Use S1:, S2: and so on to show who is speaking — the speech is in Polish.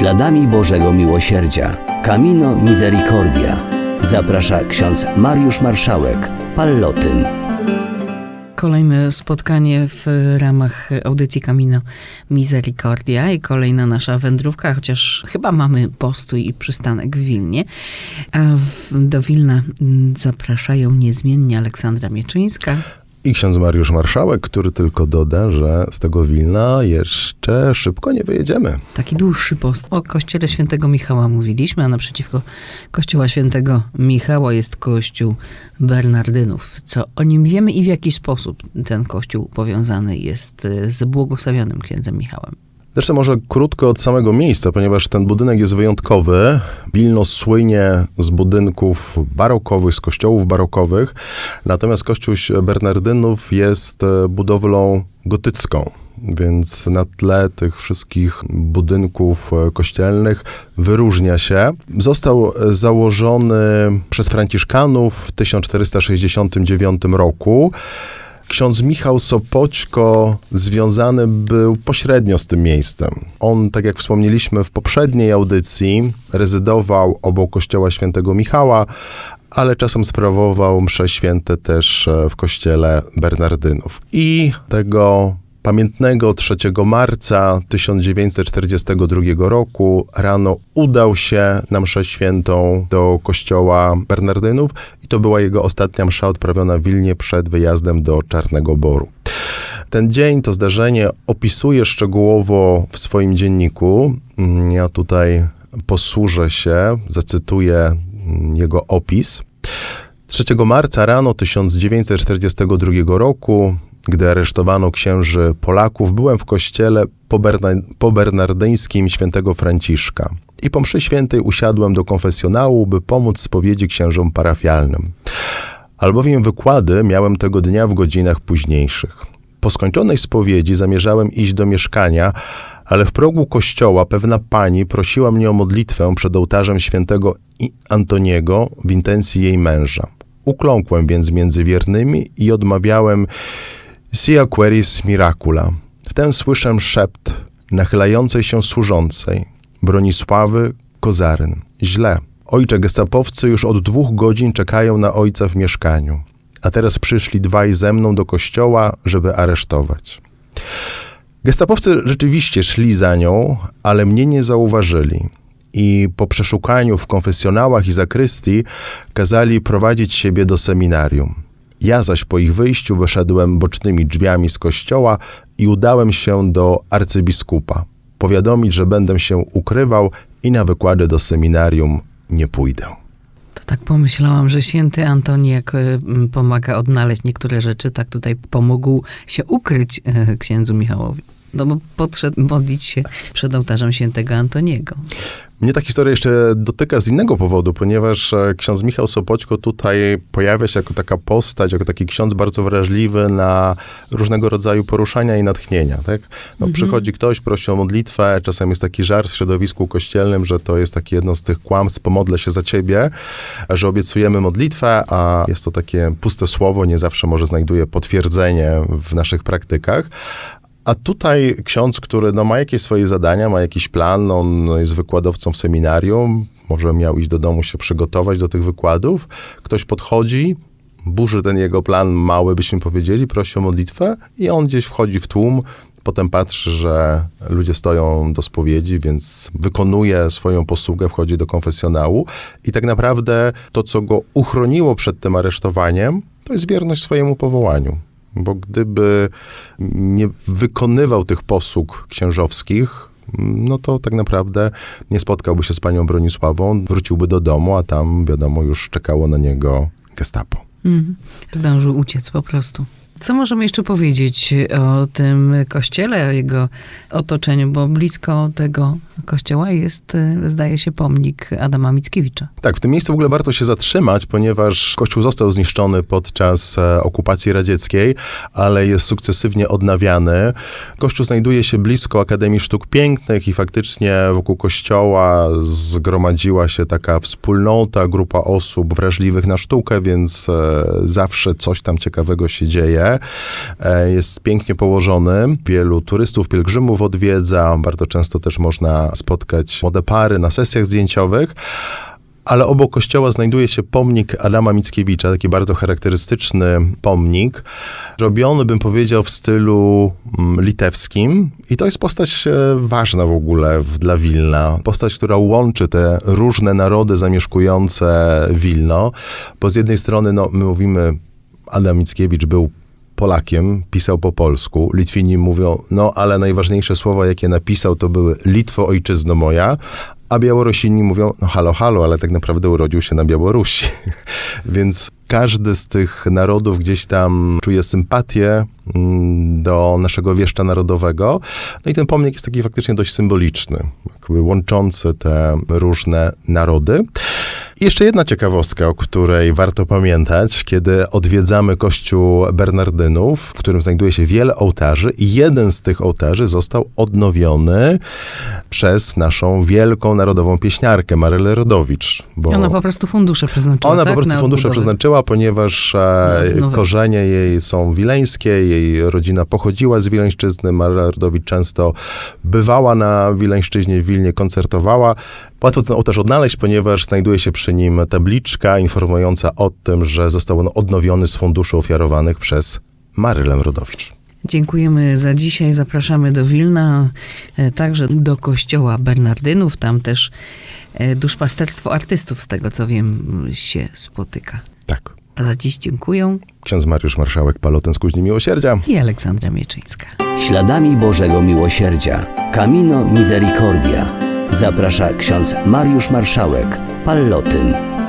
S1: Śladami Bożego Miłosierdzia. Camino Misericordia. Zaprasza ksiądz Mariusz Marszałek, Pallotyn.
S2: Kolejne spotkanie w ramach audycji Camino Misericordia i kolejna nasza wędrówka, chociaż chyba mamy postój i przystanek w Wilnie. A do Wilna mm, zapraszają niezmiennie Aleksandra Mieczyńska.
S3: I ksiądz Mariusz Marszałek, który tylko doda, że z tego Wilna jeszcze szybko nie wyjedziemy.
S2: Taki dłuższy post. O kościele świętego Michała mówiliśmy, a naprzeciwko kościoła świętego Michała jest kościół Bernardynów. Co o nim wiemy i w jaki sposób ten kościół powiązany jest z błogosławionym księdzem Michałem.
S3: Zresztą może krótko od samego miejsca, ponieważ ten budynek jest wyjątkowy. Wilno słynie z budynków barokowych, z kościołów barokowych, natomiast kościół Bernardynów jest e, budowlą gotycką. Więc na tle tych wszystkich budynków e, kościelnych wyróżnia się. Został założony przez Franciszkanów w 1469 roku. Ksiądz Michał Sopoćko związany był pośrednio z tym miejscem. On, tak jak wspomnieliśmy w poprzedniej audycji, rezydował obok kościoła świętego Michała, ale czasem sprawował msze święte też w kościele Bernardynów. I tego pamiętnego 3 marca 1942 roku rano udał się na mszę świętą do kościoła Bernardynów i to była jego ostatnia msza odprawiona w Wilnie przed wyjazdem do Czarnego Boru. Ten dzień, to zdarzenie opisuje szczegółowo w swoim dzienniku. Ja tutaj posłużę się, zacytuję jego opis. 3 marca rano 1942 roku gdy aresztowano księży Polaków, byłem w kościele pobernardyńskim świętego Franciszka i po mszy świętej usiadłem do konfesjonału, by pomóc spowiedzi księżom parafialnym. Albowiem wykłady miałem tego dnia w godzinach późniejszych. Po skończonej spowiedzi zamierzałem iść do mieszkania, ale w progu kościoła pewna pani prosiła mnie o modlitwę przed ołtarzem świętego Antoniego w intencji jej męża. Ukląkłem więc między wiernymi i odmawiałem Sia queris miracula. Wtem słyszę szept nachylającej się służącej. Bronisławy Kozaryn. Źle. Ojcze gestapowcy już od dwóch godzin czekają na ojca w mieszkaniu. A teraz przyszli dwaj ze mną do kościoła, żeby aresztować. Gestapowcy rzeczywiście szli za nią, ale mnie nie zauważyli. I po przeszukaniu w konfesjonałach i zakrystii kazali prowadzić siebie do seminarium. Ja zaś po ich wyjściu wyszedłem bocznymi drzwiami z kościoła i udałem się do arcybiskupa. Powiadomić, że będę się ukrywał i na wykłady do seminarium nie pójdę.
S2: To tak pomyślałam, że święty Antoni, jak mm, pomaga odnaleźć niektóre rzeczy, tak tutaj pomógł się ukryć e, księdzu Michałowi. No bo podszedł modlić się przed ołtarzem świętego Antoniego.
S3: Mnie ta historia jeszcze dotyka z innego powodu, ponieważ e, ksiądz Michał Sopoćko tutaj pojawia się jako taka postać, jako taki ksiądz bardzo wrażliwy na różnego rodzaju poruszania i natchnienia. Tak? No, mhm. Przychodzi ktoś, prosi o modlitwę, czasem jest taki żart w środowisku kościelnym, że to jest takie jedno z tych kłamstw, pomodlę się za ciebie, że obiecujemy modlitwę, a jest to takie puste słowo, nie zawsze może znajduje potwierdzenie w naszych praktykach. A tutaj ksiądz, który no, ma jakieś swoje zadania, ma jakiś plan, on jest wykładowcą w seminarium, może miał iść do domu się przygotować do tych wykładów. Ktoś podchodzi, burzy ten jego plan mały, byśmy powiedzieli, prosi o modlitwę i on gdzieś wchodzi w tłum, potem patrzy, że ludzie stoją do spowiedzi, więc wykonuje swoją posługę, wchodzi do konfesjonału. I tak naprawdę to, co go uchroniło przed tym aresztowaniem, to jest wierność swojemu powołaniu bo gdyby nie wykonywał tych posług księżowskich, no to tak naprawdę nie spotkałby się z panią Bronisławą, wróciłby do domu, a tam, wiadomo, już czekało na niego gestapo.
S2: Mm, zdążył uciec po prostu. Co możemy jeszcze powiedzieć o tym kościele, o jego otoczeniu, bo blisko tego kościoła jest, e, zdaje się, pomnik Adama Mickiewicza.
S3: Tak, w tym miejscu w ogóle warto się zatrzymać, ponieważ kościół został zniszczony podczas e, okupacji radzieckiej, ale jest sukcesywnie odnawiany. Kościół znajduje się blisko Akademii Sztuk Pięknych i faktycznie wokół kościoła zgromadziła się taka wspólnota, grupa osób wrażliwych na sztukę, więc e, zawsze coś tam ciekawego się dzieje. E, Jest pięknie położony. Wielu turystów, pielgrzymów odwiedza. Bardzo często też można spotkać młode pary na sesjach zdjęciowych. Ale obok kościoła znajduje się pomnik Adama Mickiewicza, taki bardzo charakterystyczny pomnik, robiony, bym powiedział, w stylu mm, litewskim. I to jest postać e, ważna w ogóle dla Wilna. Postać, która łączy te różne narody zamieszkujące Wilno, bo z jednej strony, no, my mówimy, Adam Mickiewicz był Polakiem, pisał po polsku. Litwini mówią, no ale najważniejsze słowa, jakie napisał, to były Litwo, ojczyzno moja, a Białorusini mówią, no halo, halo, ale tak naprawdę urodził się na Białorusi. Więc każdy z tych narodów gdzieś tam czuje sympatię mm, do naszego wieszcza narodowego. No i ten pomnik jest taki faktycznie dość symboliczny, łączący te różne narody. Jeszcze jedna ciekawostka, o której warto pamiętać, kiedy odwiedzamy kościół Bernardynów, w którym znajduje się wiele ołtarzy i jeden z tych ołtarzy został odnowiony przez naszą wielką narodową pieśniarkę, Marylę Rodowicz. Bo
S2: Ona po prostu fundusze przeznaczyła,
S3: ona
S2: tak?
S3: po prostu
S2: na
S3: fundusze przeznaczyła, ponieważ e, korzenie jej są wileńskie, jej rodzina pochodziła z Wileńszczyzny. Maryla Rodowicz często bywała na Wileńszczyźnie, w Wilnie koncertowała. Łatwo ten ołtarz odnaleźć, ponieważ znajduje się przy nim tabliczka informująca o tym, że został on odnowiony z funduszy ofiarowanych przez Marylę Rodowicz.
S2: Dziękujemy za dzisiaj. Zapraszamy do Wilna, e, także do kościoła Bernardynów. Tam też e, duszpasterstwo artystów, z tego co wiem, się spotyka.
S3: Tak.
S2: A za dziś dziękuję
S3: Ksiądz Mariusz Marszałek, Palotyn z Kuźni Miłosierdzia.
S2: i Aleksandra Mieczyńska.
S1: Śladami Bożego Miłosierdzia. Camino Misericordia. Zaprasza ksiądz Mariusz Marszałek, Pallotyn.